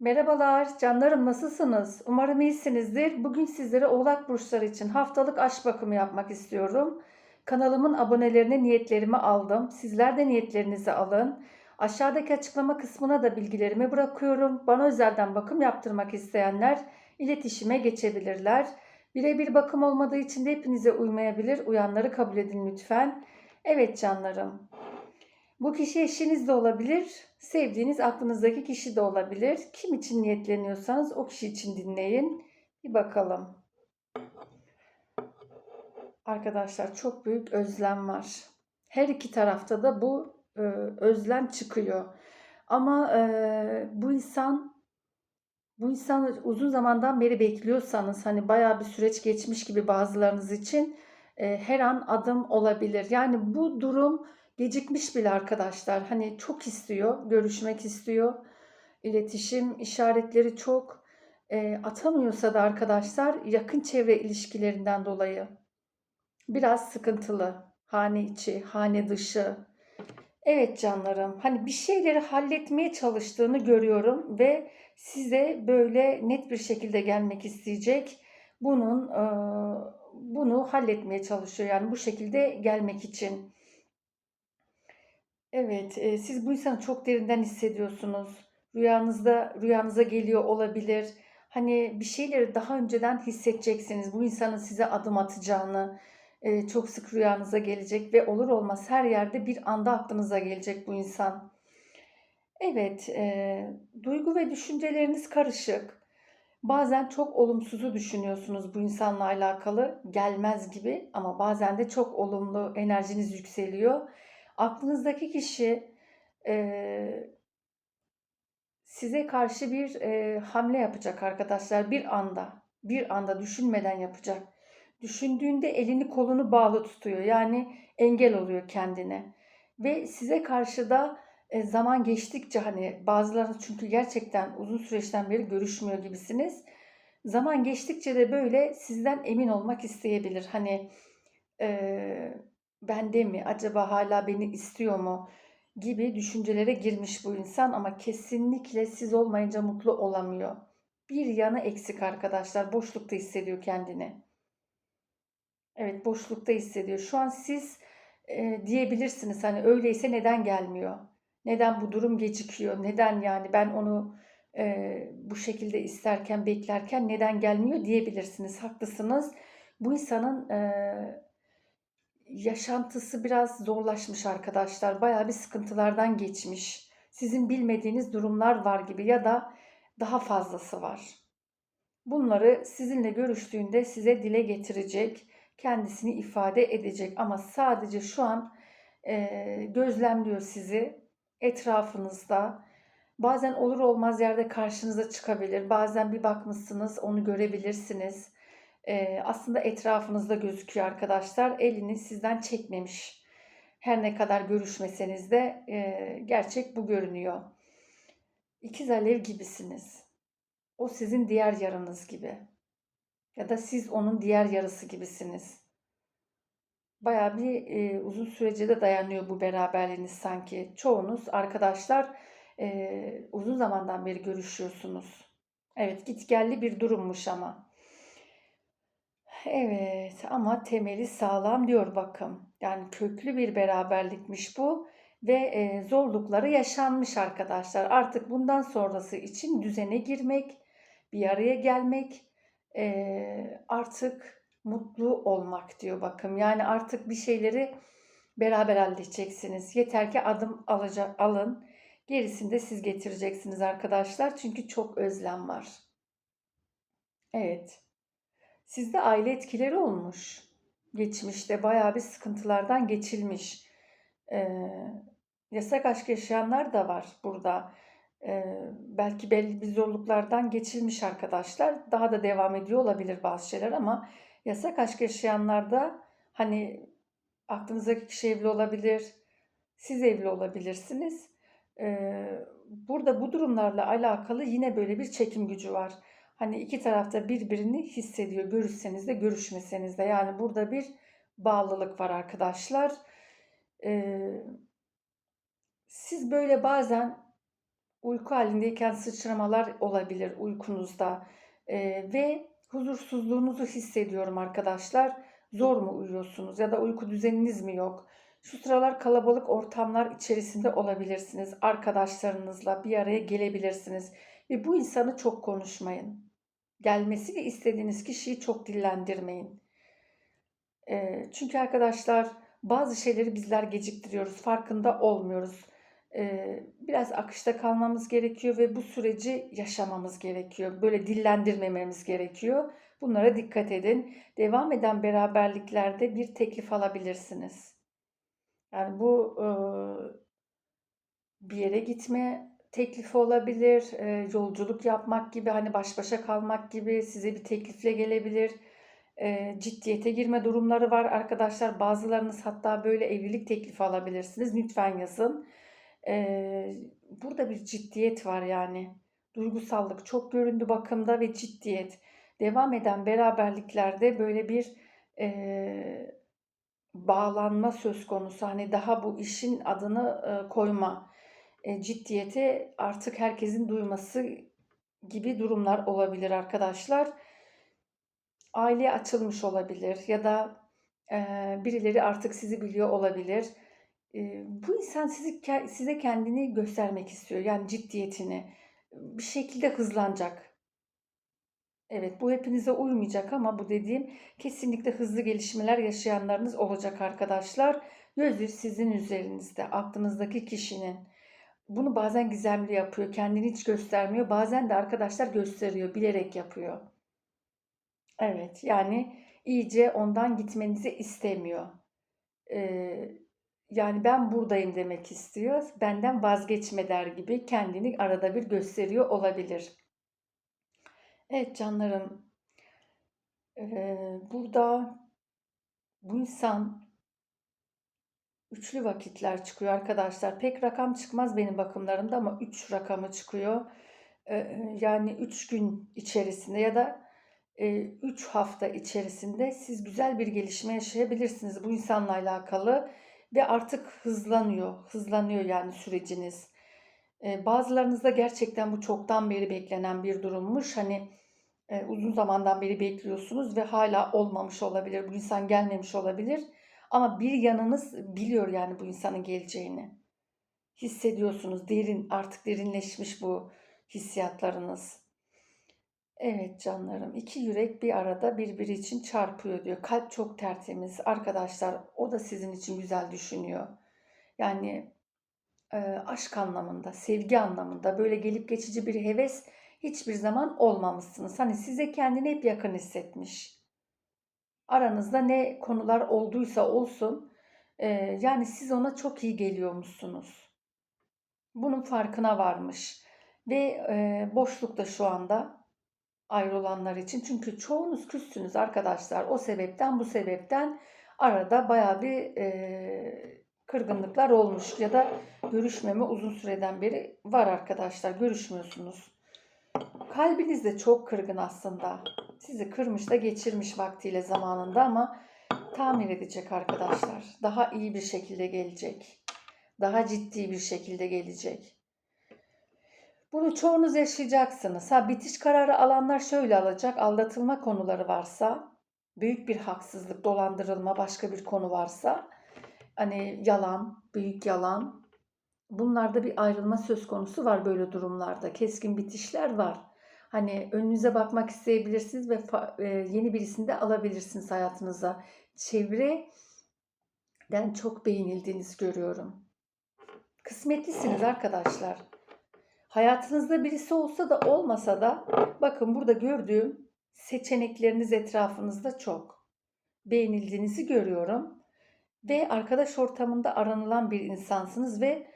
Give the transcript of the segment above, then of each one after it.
Merhabalar, canlarım nasılsınız? Umarım iyisinizdir. Bugün sizlere Oğlak burçları için haftalık aşk bakımı yapmak istiyorum. Kanalımın abonelerine niyetlerimi aldım. Sizler de niyetlerinizi alın. Aşağıdaki açıklama kısmına da bilgilerimi bırakıyorum. Bana özelden bakım yaptırmak isteyenler iletişime geçebilirler. Birebir bakım olmadığı için de hepinize uymayabilir. Uyanları kabul edin lütfen. Evet canlarım. Bu kişi eşiniz de olabilir, sevdiğiniz aklınızdaki kişi de olabilir. Kim için niyetleniyorsanız o kişi için dinleyin. Bir bakalım. Arkadaşlar çok büyük özlem var. Her iki tarafta da bu e, özlem çıkıyor. Ama e, bu insan bu insan uzun zamandan beri bekliyorsanız hani bayağı bir süreç geçmiş gibi bazılarınız için e, her an adım olabilir. Yani bu durum Gecikmiş bile arkadaşlar. Hani çok istiyor, görüşmek istiyor. İletişim işaretleri çok. E, atamıyorsa da arkadaşlar yakın çevre ilişkilerinden dolayı biraz sıkıntılı. Hane içi, hane dışı. Evet canlarım. Hani bir şeyleri halletmeye çalıştığını görüyorum ve size böyle net bir şekilde gelmek isteyecek. Bunun e, bunu halletmeye çalışıyor yani bu şekilde gelmek için. Evet, eee, siz bu insanı çok derinden hissediyorsunuz. Rüyanızda rüyanıza geliyor olabilir. Hani bir şeyleri daha önceden hissedeceksiniz. Bu insanın size adım atacağını, eee, çok sık rüyanıza gelecek ve olur olmaz her yerde bir anda aklınıza gelecek bu insan. Evet, eee, duygu ve düşünceleriniz karışık. Bazen çok olumsuzu düşünüyorsunuz bu insanla alakalı, gelmez gibi ama bazen de çok olumlu enerjiniz yükseliyor. Aklınızdaki kişi eee, size karşı bir eee, hamle yapacak arkadaşlar bir anda. Bir anda düşünmeden yapacak. Düşündüğünde elini kolunu bağlı tutuyor. Yani engel oluyor kendine. Ve size karşı da e, zaman geçtikçe hani bazılarınız çünkü gerçekten uzun süreçten beri görüşmüyor gibisiniz. Zaman geçtikçe de böyle sizden emin olmak isteyebilir. Hani eee bende mi? Acaba hala beni istiyor mu? gibi düşüncelere girmiş bu insan ama kesinlikle siz olmayınca mutlu olamıyor. Bir yanı eksik arkadaşlar. Boşlukta hissediyor kendini. Evet, boşlukta hissediyor. Şu an siz e, diyebilirsiniz hani öyleyse neden gelmiyor? Neden bu durum gecikiyor? Neden yani ben onu e, bu şekilde isterken, beklerken neden gelmiyor diyebilirsiniz. Haklısınız. Bu insanın e, yaşantısı biraz zorlaşmış arkadaşlar. Bayağı bir sıkıntılardan geçmiş. Sizin bilmediğiniz durumlar var gibi ya da daha fazlası var. Bunları sizinle görüştüğünde size dile getirecek, kendisini ifade edecek ama sadece şu an e, gözlemliyor sizi etrafınızda. Bazen olur olmaz yerde karşınıza çıkabilir. Bazen bir bakmışsınız onu görebilirsiniz aslında etrafınızda gözüküyor arkadaşlar. Elini sizden çekmemiş. Her ne kadar görüşmeseniz de gerçek bu görünüyor. İkiz alev gibisiniz. O sizin diğer yarınız gibi. Ya da siz onun diğer yarısı gibisiniz. Baya bir e, uzun sürece de dayanıyor bu beraberliğiniz sanki. Çoğunuz arkadaşlar e, uzun zamandan beri görüşüyorsunuz. Evet gitgelli bir durummuş ama. Evet ama temeli sağlam diyor bakım. Yani köklü bir beraberlikmiş bu ve e, zorlukları yaşanmış arkadaşlar. Artık bundan sonrası için düzene girmek, bir araya gelmek, e, artık mutlu olmak diyor bakım. Yani artık bir şeyleri beraber halledeceksiniz. Yeter ki adım alacak, alın. Gerisini de siz getireceksiniz arkadaşlar. Çünkü çok özlem var. Evet. Sizde aile etkileri olmuş. Geçmişte bayağı bir sıkıntılardan geçilmiş. Ee, yasak aşk yaşayanlar da var burada. Ee, belki belli bir zorluklardan geçilmiş arkadaşlar. Daha da devam ediyor olabilir bazı şeyler ama yasak aşk yaşayanlarda hani aklınızdaki kişi evli olabilir, siz evli olabilirsiniz. Ee, burada bu durumlarla alakalı yine böyle bir çekim gücü var. Hani iki tarafta birbirini hissediyor. Görüşseniz de görüşmeseniz de. Yani burada bir bağlılık var arkadaşlar. Ee, siz böyle bazen Uyku halindeyken sıçramalar olabilir uykunuzda. Eee, ve huzursuzluğunuzu hissediyorum arkadaşlar. Zor mu uyuyorsunuz ya da uyku düzeniniz mi yok? Şu sıralar kalabalık ortamlar içerisinde olabilirsiniz. Arkadaşlarınızla bir araya gelebilirsiniz ve bu insanı çok konuşmayın. Gelmesini istediğiniz kişiyi çok dillendirmeyin. Eee, çünkü arkadaşlar bazı şeyleri bizler geciktiriyoruz, farkında olmuyoruz. Eee, biraz akışta kalmamız gerekiyor ve bu süreci yaşamamız gerekiyor. Böyle dillendirmememiz gerekiyor. Bunlara dikkat edin. Devam eden beraberliklerde bir teklif alabilirsiniz. Yani bu eee, bir yere gitme teklifi olabilir, eee, yolculuk yapmak gibi, hani baş başa kalmak gibi size bir teklifle gelebilir. Eee, ciddiyete girme durumları var arkadaşlar. Bazılarınız hatta böyle evlilik teklifi alabilirsiniz. Lütfen yazın. Eee, burada bir ciddiyet var yani. Duygusallık çok göründü bakımda ve ciddiyet. Devam eden beraberliklerde böyle bir eee, bağlanma söz konusu. Hani daha bu işin adını eee, koyma. E, ciddiyeti artık herkesin duyması gibi durumlar olabilir arkadaşlar. Aileye açılmış olabilir ya da eee, birileri artık sizi biliyor olabilir. Eee, bu insan sizi size kendini göstermek istiyor. Yani ciddiyetini bir şekilde hızlanacak. Evet, bu hepinize uymayacak ama bu dediğim kesinlikle hızlı gelişmeler yaşayanlarınız olacak arkadaşlar. Gözü sizin üzerinizde, aklınızdaki kişinin. Bunu bazen gizemli yapıyor, kendini hiç göstermiyor. Bazen de arkadaşlar gösteriyor, bilerek yapıyor. Evet, yani iyice ondan gitmenizi istemiyor. Ee, yani ben buradayım demek istiyor. Benden vazgeçme der gibi kendini arada bir gösteriyor olabilir. Evet canlarım, ee, burada bu insan üçlü vakitler çıkıyor arkadaşlar. Pek rakam çıkmaz benim bakımlarımda ama 3 rakamı çıkıyor. Ee, yani 3 gün içerisinde ya da 3 hafta içerisinde siz güzel bir gelişme yaşayabilirsiniz bu insanla alakalı ve artık hızlanıyor. Hızlanıyor yani süreciniz. Ee, bazılarınızda gerçekten bu çoktan beri beklenen bir durummuş. Hani e, uzun zamandan beri bekliyorsunuz ve hala olmamış olabilir. Bu insan gelmemiş olabilir. Ama bir yanınız biliyor yani bu insanın geleceğini. Hissediyorsunuz. Derin, artık derinleşmiş bu hissiyatlarınız. Evet canlarım, iki yürek bir arada birbiri için çarpıyor diyor. Kalp çok tertemiz. Arkadaşlar o da sizin için güzel düşünüyor. Yani e, aşk anlamında, sevgi anlamında böyle gelip geçici bir heves hiçbir zaman olmamışsınız. Hani size kendini hep yakın hissetmiş. Aranızda ne konular olduysa olsun e, yani siz ona çok iyi geliyormuşsunuz. Bunun farkına varmış. Ve e, boşlukta şu anda ayrılanlar için. Çünkü çoğunuz küssünüz arkadaşlar. O sebepten bu sebepten arada baya bir e, kırgınlıklar olmuş ya da görüşmeme uzun süreden beri var arkadaşlar. Görüşmüyorsunuz. Kalbiniz de çok kırgın aslında. Sizi kırmış da geçirmiş vaktiyle zamanında ama tamir edecek arkadaşlar. Daha iyi bir şekilde gelecek. Daha ciddi bir şekilde gelecek. Bunu çoğunuz yaşayacaksınız. Ha bitiş kararı alanlar şöyle alacak. Aldatılma konuları varsa, büyük bir haksızlık, dolandırılma, başka bir konu varsa, hani yalan, büyük yalan. Bunlarda bir ayrılma söz konusu var böyle durumlarda. Keskin bitişler var. Hani önünüze bakmak isteyebilirsiniz ve e, yeni birisini de alabilirsiniz hayatınıza. Çevreden çok beğenildiğinizi görüyorum. Kısmetlisiniz arkadaşlar. Hayatınızda birisi olsa da olmasa da bakın burada gördüğüm seçenekleriniz etrafınızda çok. Beğenildiğinizi görüyorum. Ve arkadaş ortamında aranılan bir insansınız ve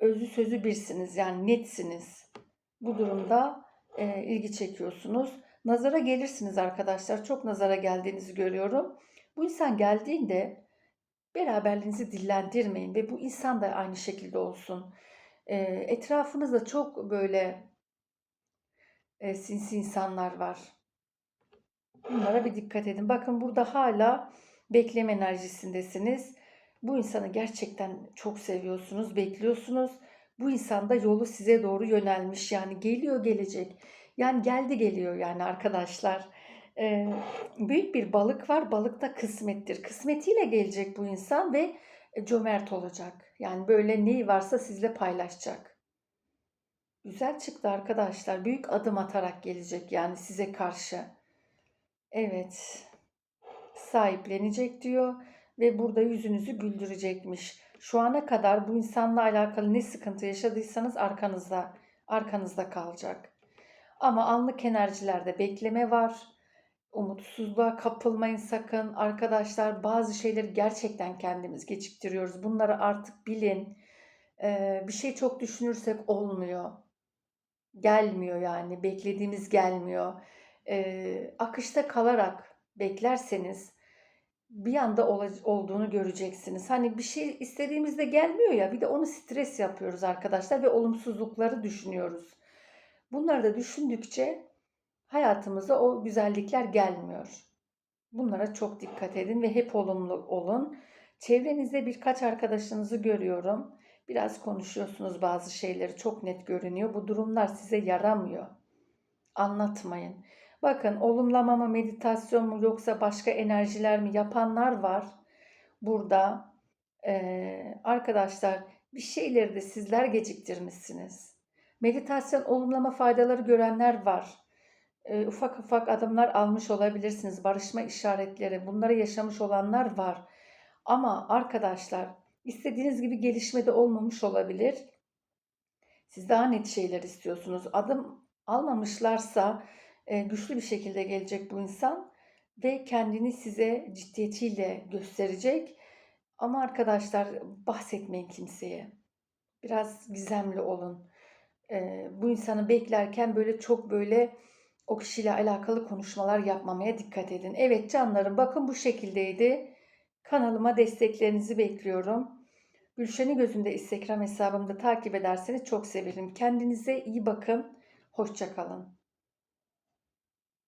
özü sözü birsiniz. Yani netsiniz. Bu durumda e, ilgi çekiyorsunuz. Nazara gelirsiniz arkadaşlar. Çok nazara geldiğinizi görüyorum. Bu insan geldiğinde beraberliğinizi dillendirmeyin ve bu insan da aynı şekilde olsun. E, etrafınızda çok böyle e, sinsi insanlar var. Bunlara bir dikkat edin. Bakın burada hala bekleme enerjisindesiniz. Bu insanı gerçekten çok seviyorsunuz, bekliyorsunuz. Bu insan da yolu size doğru yönelmiş. Yani geliyor gelecek. Yani geldi geliyor yani arkadaşlar. Ee, büyük bir balık var. Balık da kısmettir. Kısmetiyle gelecek bu insan ve cömert olacak. Yani böyle neyi varsa sizle paylaşacak. Güzel çıktı arkadaşlar. Büyük adım atarak gelecek yani size karşı. Evet. Sahiplenecek diyor ve burada yüzünüzü güldürecekmiş. Şu ana kadar bu insanla alakalı ne sıkıntı yaşadıysanız arkanızda arkanızda kalacak. Ama anlık enerjilerde bekleme var. Umutsuzluğa kapılmayın sakın. Arkadaşlar bazı şeyleri gerçekten kendimiz geciktiriyoruz. Bunları artık bilin. Ee, bir şey çok düşünürsek olmuyor. Gelmiyor yani. Beklediğimiz gelmiyor. Ee, akışta kalarak beklerseniz bir anda olduğunu göreceksiniz. Hani bir şey istediğimizde gelmiyor ya bir de onu stres yapıyoruz arkadaşlar ve olumsuzlukları düşünüyoruz. Bunları da düşündükçe hayatımıza o güzellikler gelmiyor. Bunlara çok dikkat edin ve hep olumlu olun. Çevrenizde birkaç arkadaşınızı görüyorum. Biraz konuşuyorsunuz bazı şeyleri çok net görünüyor. Bu durumlar size yaramıyor. Anlatmayın. Bakın olumlama mı, meditasyon mu yoksa başka enerjiler mi yapanlar var. Burada Ee, arkadaşlar bir şeyleri de sizler geciktirmişsiniz. Meditasyon olumlama faydaları görenler var. Ee, ufak ufak adımlar almış olabilirsiniz. Barışma işaretleri bunları yaşamış olanlar var. Ama arkadaşlar istediğiniz gibi gelişmede olmamış olabilir. Siz daha net şeyler istiyorsunuz. Adım almamışlarsa güçlü bir şekilde gelecek bu insan ve kendini size ciddiyetiyle gösterecek. Ama arkadaşlar bahsetmeyin kimseye. Biraz gizemli olun. E, bu insanı beklerken böyle çok böyle o kişiyle alakalı konuşmalar yapmamaya dikkat edin. Evet canlarım bakın bu şekildeydi. Kanalıma desteklerinizi bekliyorum. Gülşen'i gözünde Instagram hesabımda takip ederseniz çok sevinirim. Kendinize iyi bakın. Hoşçakalın.